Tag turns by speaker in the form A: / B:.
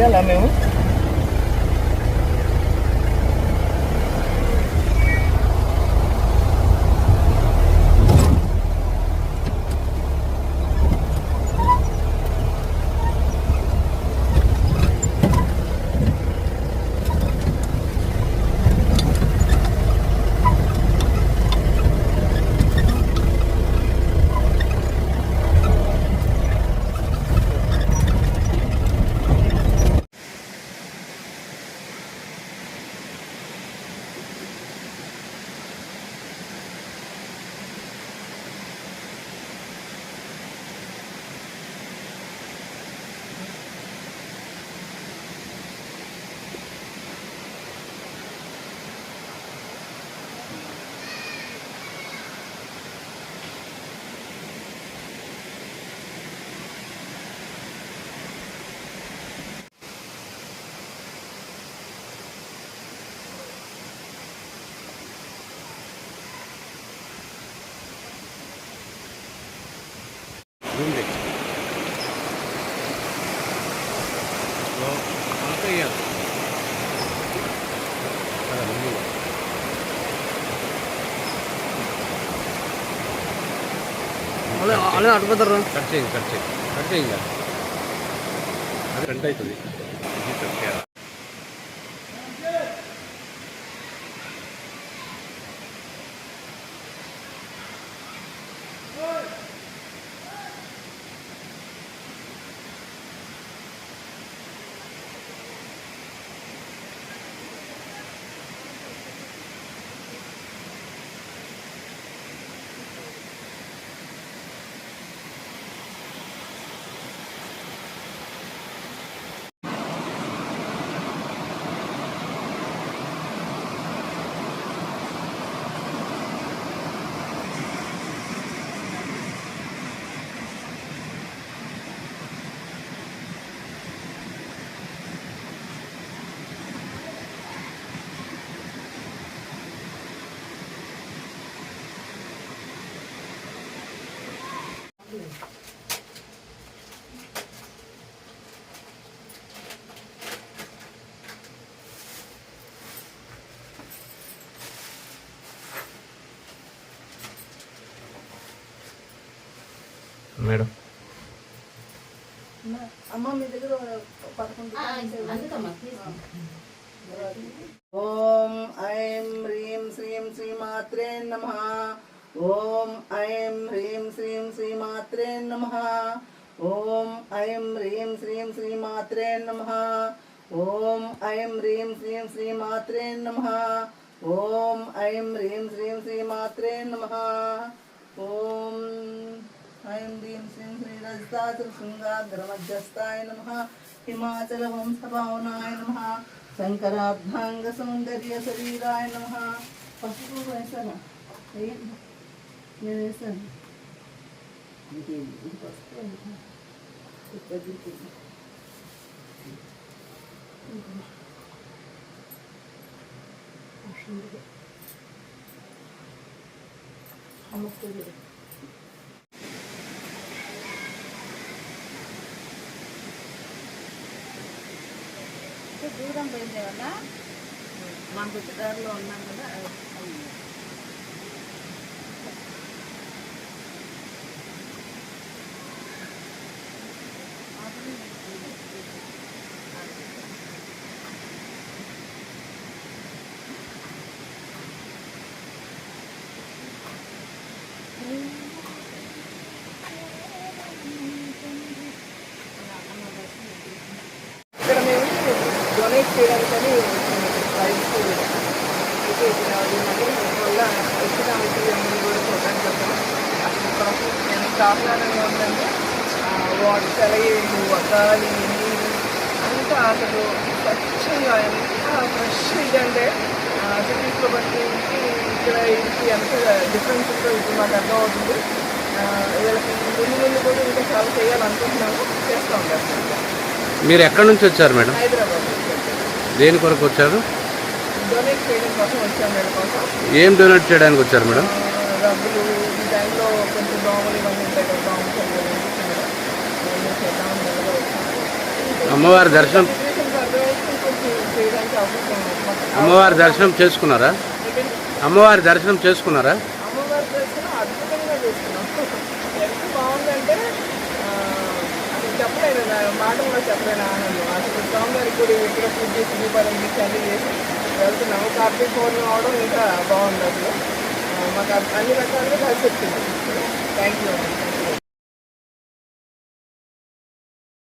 A: Ya la
B: me gusta.
A: Room date അപ്പോൾ
B: mark ചെയ്യാം. അതെ മുന്നിൽ കട്ട് ചെയ്യും കട്ട് ചെയ്യും കട്ട് ചെയ്യില്ല അത് രണ്ടായി
C: మేడం
A: అమ్మ మీ దగ్గర పదకొండు
D: అందుకమ్మా తీసుకో
A: ఓం ఐం హ్రీం శ్రీం శ్రీమాత్రే నమ ఓం श्रीमात्रे नमः। ॐ ऐं ह्रीं श्रीं श्रीमात्रे नमः। ॐ ऐं ह्रीं श्रीं श्रीमात्रे नमः। ॐ ऐं ह्रीं श्रीं श्रीरजदातृशृङ्गाग्रमध्यस्थाय नमः। हिमाचलवंशभावनाय नमः। शङ्कराभ्याङ्गसौन्दर्यशरीराय नमः। पशु ऐसा ऐसा
D: దూరం పోయింది వల్ల
A: మనకు వచ్చే దారిలో ఉన్నాం కదా ఇక్కడ మేము డొనేట్ చేయడానికని రైస్ వల్ల వచ్చిన కూడా చూడడానికి అసలు ఎంత సాధారణంగా ఉందంటే వాటర్ సెలయేళ్ళు గాలి అంతా అసలు స్వచ్ఛంగా ఎంత ఫ్రెష్ ఇదంటే సిటీస్లో బట్టి
E: ఇక్కడ ఇది ఎంత డిఫరెన్స్ ఉందో ఇప్పుడు మాకు అర్థం అవుతుంది ఆ, వీళ్ళకి ముందు ముందు కూడా ఇంకా చాలా చేయాలనుకుంటున్నాము. చేస్తూ ఉంటాం.
B: మీరు ఎక్కడి నుంచి వచ్చారు మేడం?
E: హైదరాబాద్
B: దేని కొరకు వచ్చారు?
E: డొనేట్ చేయడం కోసం వచ్చాం వీళ్ళ కోసం.
B: ఏం డొనేట్ చేయడానికి వచ్చారు మేడం?
E: రగ్గులు ఈ టైంలో కొంచెం దోమలు ఇవన్నీ ఉంటాయి కదా దోమలు
B: అమ్మవారి దర్శనం
E: చేయడానికి అవకాశం
B: అమ్మవారి దర్శనం చేసుకున్నారా? అమ్మవారి దర్శనం చేసుకున్నారా?
E: అమ్మవారి దర్శనం అద్భుతంగా ఎంత బాగుందంటే అసలు చెప్పలేను. నా మాటల్లో చెప్పలేను ఆనందం. అసలు స్వామివారికి కూడా ఇక్కడ పూజ చేసి దీపాలు అందించి అన్ని చేసి వెళ్తున్నాము. కార్తీక పౌర్ణమి అవడం ఇంకా బాగుంది అసలు మాకు అన్ని రకాలుగా కలిసి వచ్చింది. Thank you